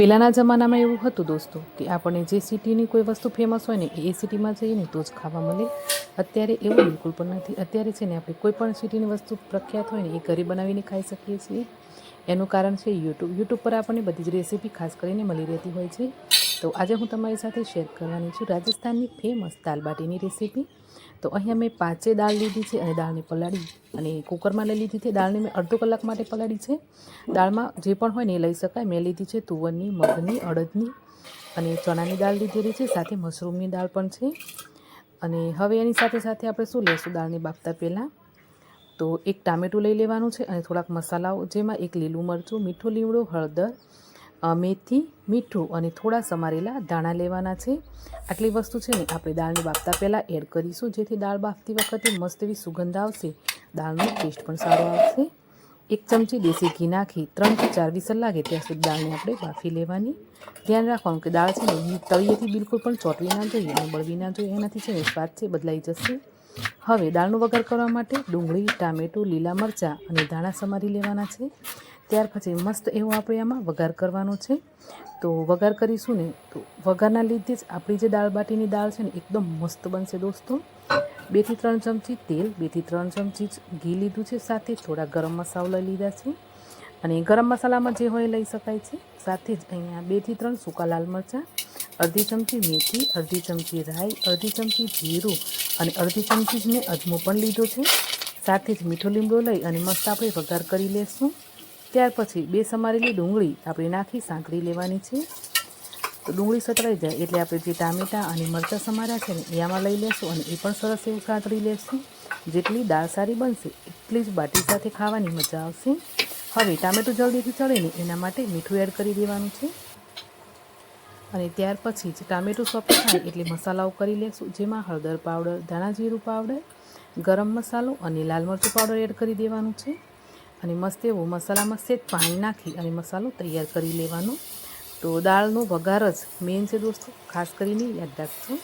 પહેલાંના જમાનામાં એવું હતું દોસ્તો કે આપણને જે સિટીની કોઈ વસ્તુ ફેમસ હોય ને એ સિટીમાં જઈએ ને તો જ ખાવા મળે. અત્યારે એવું બિલકુલ પણ નથી. અત્યારે છે ને આપણે કોઈ પણ સિટીની વસ્તુ પ્રખ્યાત હોય ને એ ઘરે બનાવીને ખાઈ શકીએ છીએ. એનું કારણ છે યુટ્યુબ યુટ્યુબ પર આપણને બધી જ રેસીપી ખાસ કરીને મળી રહેતી હોય છે. તો આજે હું તમારી સાથે શેર કરવાની છું રાજસ્થાનની ફેમસ દાલબાટીની રેસીપી તો અહીંયા મેં પાંચે દાળ લીધી છે અને દાળને પલાળી અને કુકરમાં લઈ લીધી છે. દાળને મેં અડધો કલાક માટે પલાળી છે. દાળમાં જે પણ હોય ને એ લઈ શકાય. મેં લીધી છે તુવરની, મગની, અડદની અને ચણાની દાળ લીધેલી છે. સાથે મશરૂમની દાળ પણ છે. અને હવે એની સાથે સાથે આપણે શું લઈશું દાળને બાફતા પહેલાં તો એક ટામેટું લઈ લેવાનું છે અને થોડાક મસાલાઓ, જેમાં એક લીલું મરચું, મીઠું લીમડો, હળદર મેથી મીઠું અને થોડા સમારેલા દાણા લેવાના છે. આટલી વસ્તુ છે ને આપણે દાળને બાફતા પહેલાં એડ કરીશું, જેથી દાળ બાફતી વખતે મસ્ત એવી સુગંધ આવશે. દાળનો ટેસ્ટ પણ સારો આવશે. એક ચમચી દેશી ઘી નાખી ત્રણથી ચાર વિસલ લાગે ત્યાં સુધી દાળને આપણે બાફી લેવાની. ધ્યાન રાખવાનું કે દાળ છે ને તળિયેથી બિલકુલ પણ ચોટવી ના જોઈએ અને બળવી ના જોઈએ. એનાથી છે ને સ્વાદ છે બદલાઈ જશે. હવે દાળનો વઘાર કરવા માટે ડુંગળી, ટામેટું, લીલા મરચાં અને ધાણા સમારી લેવાના છે. ત્યાર પછી મસ્ત એવો આપણે આમાં વઘાર કરવાનો છે. તો વઘાર કરીશું ને, તો વઘારના લીધે જ આપણી જે દાળ બાટીની દાળ છે ને, એકદમ મસ્ત બનશે દોસ્તો. બેથી ત્રણ ચમચી તેલ, બેથી ત્રણ ચમચી જ ઘી લીધું છે સાથે, થોડા ગરમ મસાલા લીધા છે. અને ગરમ મસાલામાં જે હોય લઈ શકાય છે. સાથે જ અહીંયા બેથી ત્રણ સૂકા લાલ મરચાં, અડધી ચમચી મેથી, અડધી ચમચી રાઈ, અડધી ચમચી જીરું અને અડધી ચમચી જ મેં અજમો પણ લીધો છે. સાથે જ મીઠો લીમડો લઈ અને મસ્ત આપણે વઘાર કરી લેશું. ત્યાર પછી બે સમારેલી ડુંગળી આપણે નાખી સાંકળી લેવાની છે. તો ડુંગળી સતળાઈ જાય એટલે આપણે જે ટામેટાં અને મરચાં સમાર્યા છે ને એ આમાં લઈ લેશું અને એ પણ સરસ એવું સાંતળી લેશું. જેટલી દાળ સારી બનશે, એટલી જ બાટી સાથે ખાવાની મજા આવશે. હવે ટામેટું જલ્દીથી ચડે ને એના માટે મીઠું એડ કરી દેવાનું છે. અને ત્યાર પછી જ ટામેટું સોફ્ટ થાય એટલે મસાલાઓ કરી લેશું, જેમાં હળદર પાવડર, ધાણા જીરું પાવડર, ગરમ મસાલો અને લાલ મરચું પાવડર એડ કરી દેવાનું છે. અને મસ્ત એવો મસાલામાં સેજ પાણી નાખી અને મસાલો તૈયાર કરી લેવાનો. તો દાળનો વઘાર જ મેઇન છે દોસ્તો. ખાસ કરીને યાદ રાખજો.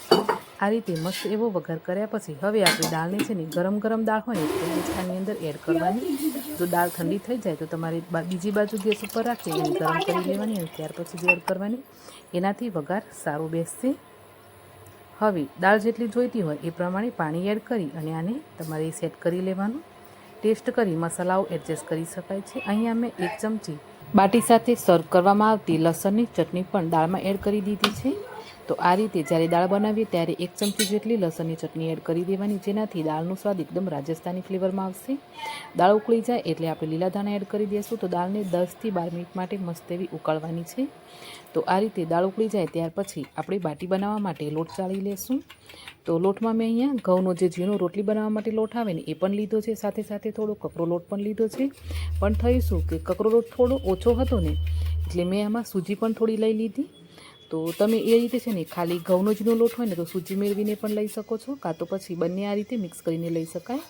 આ રીતે મસ્ત એવો વઘાર કર્યા પછી હવે આપણે દાળને છે ને ગરમ ગરમ દાળ હોય ને તો આની અંદર એડ કરવાની. જો દાળ ઠંડી થઈ જાય તો તમારે બીજી બાજુ ગેસ ઉપર રાખી અને ગરમ કરી લેવાની અને ત્યાર પછી એડ કરવાની, એનાથી વઘાર સારો બેસશે. હવે દાળ જેટલી જોઈતી હોય એ પ્રમાણે પાણી એડ કરી અને આને તમારે સેટ કરી લેવાનું. ટેસ્ટ કરી મસાલાઓ એડજસ્ટ કરી શકાય છે. અહીંયા મેં એક ચમચી બાટી સાથે સર્વ કરવામાં આવતી લસણની ચટણી પણ દાળમાં એડ કરી દીધી છે. તો આ રીતે જ્યારે દાળ બનાવીએ ત્યારે એક ચમચી જેટલી લસણની ચટણી એડ કરી દેવાની, જેનાથી દાળનો સ્વાદ એકદમ રાજસ્થાની ફ્લેવરમાં આવશે. દાળ ઉકળી જાય એટલે આપણે લીલા ધાણા એડ કરી દઈશું તો દાળને દસથી બાર મિનિટ માટે મસ્ત એવી ઉકાળવાની છે. તો આ રીતે દાળ ઉકળી જાય ત્યાર પછી આપણે બાટી બનાવવા માટે લોટ ચાળી લેશું. તો લોટમાં મેં અહીંયા ઘઉંનો જે ઝીણો રોટલી બનાવવા માટે લોટ આવે ને એ પણ લીધો છે. સાથે સાથે થોડો કકરો લોટ પણ લીધો છે. પણ થયું શું કે કકરો લોટ થોડો ઓછો હતો ને, એટલે મેં આમાં સૂજી પણ થોડી લઈ લીધી. તો તમે એ રીતે છે ને ખાલી ઘઉંનો ઝીણો લોટ હોય ને તો સૂજી મેળવીને પણ લઈ શકો છો, કાં તો પછી બંને આ રીતે મિક્સ કરીને લઈ શકાય.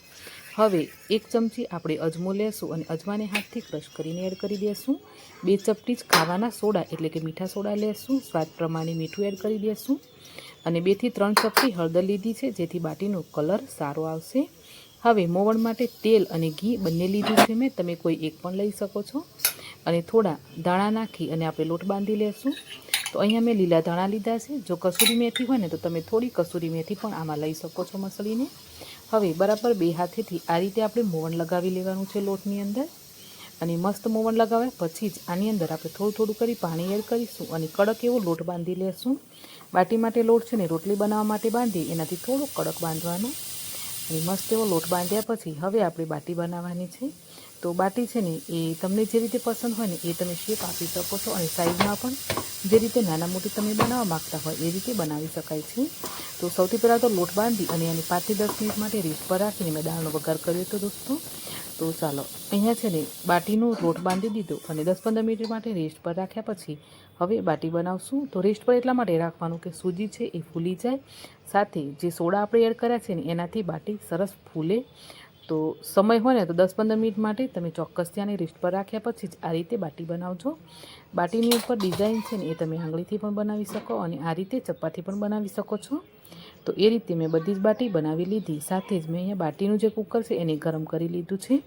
હવે એક ચમચી આપણે અજમો લેશું અને અજમાને હાથથી ક્રશ કરીને એડ કરી દઈશું બે ચપટી જ ખાવાના સોડા એટલે કે મીઠા સોડા લેશું, સ્વાદ પ્રમાણે મીઠું એડ કરી દઈશું અને બેથી ત્રણ ચપટી હળદર લીધી છે, જેથી બાટીનો કલર સારો આવશે. હવે મોવણ માટે તેલ અને ઘી બંને લીધું છે મેં, તમે કોઈ એક પણ લઈ શકો છો. અને થોડા દાણા નાખી અને આપણે લોટ બાંધી લેશું. તો અહીંયા મેં લીલા ધાણા લીધા છે. જો કસૂરી મેથી હોય ને તો તમે થોડી કસૂરી મેથી પણ આમાં લઈ શકો છો મસળીને. હવે બરાબર બે હાથેથી આ રીતે આપણે મોવણ લગાવી લેવાનું છે લોટની અંદર. અને મસ્ત મોવણ લગાવ્યા પછી જ આની અંદર આપણે થોડું થોડું કરી પાણી એડ કરીશું અને કડક એવો લોટ બાંધી લેશું. બાટી માટે લોટ છે ને રોટલી બનાવવા માટે બાંધી એનાથી થોડો કડક બાંધવાનો. અને મસ્ત એવો લોટ બાંધ્યા પછી હવે આપણે બાટી બનાવવાની છે. તો બાટી છે ને, એ તમને જે રીતે પસંદ હોય ને, એ તમે શેપ આપી શકો છો અને સાઈઝમાં પણ જે રીતે નાના મોટી તમે બનાવવા માગતા હોય, એ રીતે બનાવી શકાય છે. તો સૌથી પહેલાં તો લોટ બાંધી અને એની પાંચથી દસ મિનિટ માટે રેસ્ટ પર રાખીને મેં દાળનો વઘાર કર્યો હતો દોસ્તો. તો ચાલો, અહીંયા છે ને, બાટીનો લોટ બાંધી દીધો અને દસ પંદર મિનિટ માટે રેસ્ટ પર રાખ્યા પછી હવે બાટી બનાવશું. તો રેસ્ટ પર એટલા માટે રાખવાનું કે સૂજી છે એ ફૂલી જાય. સાથે જે સોડા આપણે એડ કર્યા છે ને, એનાથી બાટી સરસ ફૂલે. તો સમય હોય ને તો દસ પંદર મિનિટ માટે તમે ચોક્કસ ત્યાંને રિસ્ટ પર રાખ્યા પછી જ આ રીતે બાટી બનાવજો. બાટીની ઉપર ડિઝાઇન છે ને એ તમે આંગળીથી પણ બનાવી શકો અને આ રીતે ચપાતી પણ બનાવી શકો છો. તો એ રીતે મેં બધી જ બાટી બનાવી લીધી. સાથે જ મેં અહીંયા બાટીનું જે કુકર છે એને ગરમ કરી લીધું છે.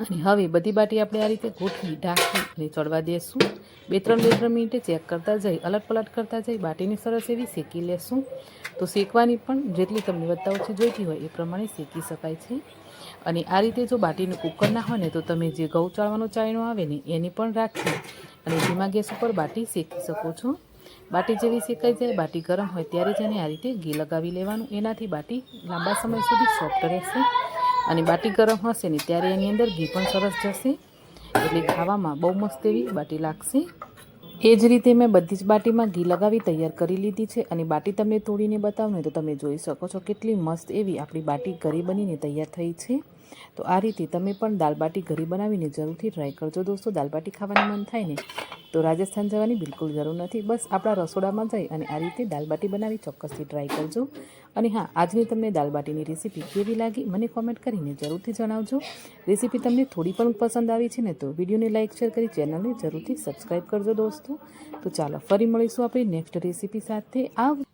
અને હવે બધી બાટી આપણે આ રીતે ગોઠવી, ઢાંકી અને ચડવા દેશું. બે ત્રણ બે ત્રણ મિનિટે ચેક કરતા જઈ અલટ પલટ કરતા જઈ, બાટીને સરસ એવી શેકી લેશું. તો શેકવાની પણ જેટલી તમને વધતા ઓછી જોઈતી હોય એ પ્રમાણે શેકી શકાય છે. અને આ રીતે જો બાટીનું કુકર ના હોય ને, તો તમે જે ઘઉં ચાળવાનો ચાયણો આવે ને, એની પણ રાખી અને ધીમા ગેસ ઉપર બાટી શેકી શકો છો. બાટી જેવી શેકાઈ જાય, બાટી ગરમ હોય ત્યારે જ એને આ રીતે ઘી લગાવી લેવાનું. એનાથી બાટી લાંબા સમય સુધી સોફ્ટ રહેશે. અને બાટી ગરમ હશે ને ત્યારે એની અંદર ઘી પણ સરસ જશે. એટલે ખાવામાં બહુ મસ્ત એવી બાટી લાગશે. એ જ રીતે મેં બધી જ બાટીમાં ઘી લગાવી, તૈયાર કરી લીધી છે. અને બાટી તમને તોડીને બતાવું ને તો તમે જોઈ શકો છો કેટલી મસ્ત એવી આપણી બાટી ઘરે બનીને તૈયાર થઈ છે. તો આ રીતે તમે પણ દાલ બાટી ઘરે બનાવીને જરૂરથી ટ્રાય કરજો દોસ્તો. દાલબાટી ખાવાનું મન થાય ને તો રાજસ્થાન જવાની બિલકુલ જરૂર નથી. બસ આપણા રસોડામાં જઈ અને આ રીતે દાલબાટી બનાવી ચોક્કસથી ટ્રાય કરજો. અને હા, આજની તમને દાલબાટીની રેસીપી કેવી લાગી મને કોમેન્ટ કરીને જરૂરથી જણાવજો. રેસીપી તમને થોડી પણ પસંદ આવી છે ને તો વિડીયોને લાઇક શેર કરી ચેનલને જરૂરથી સબસ્ક્રાઈબ કરજો દોસ્તો. તો ચાલો, ફરી મળીશું આપણી નેક્સ્ટ રેસીપી સાથે. આવ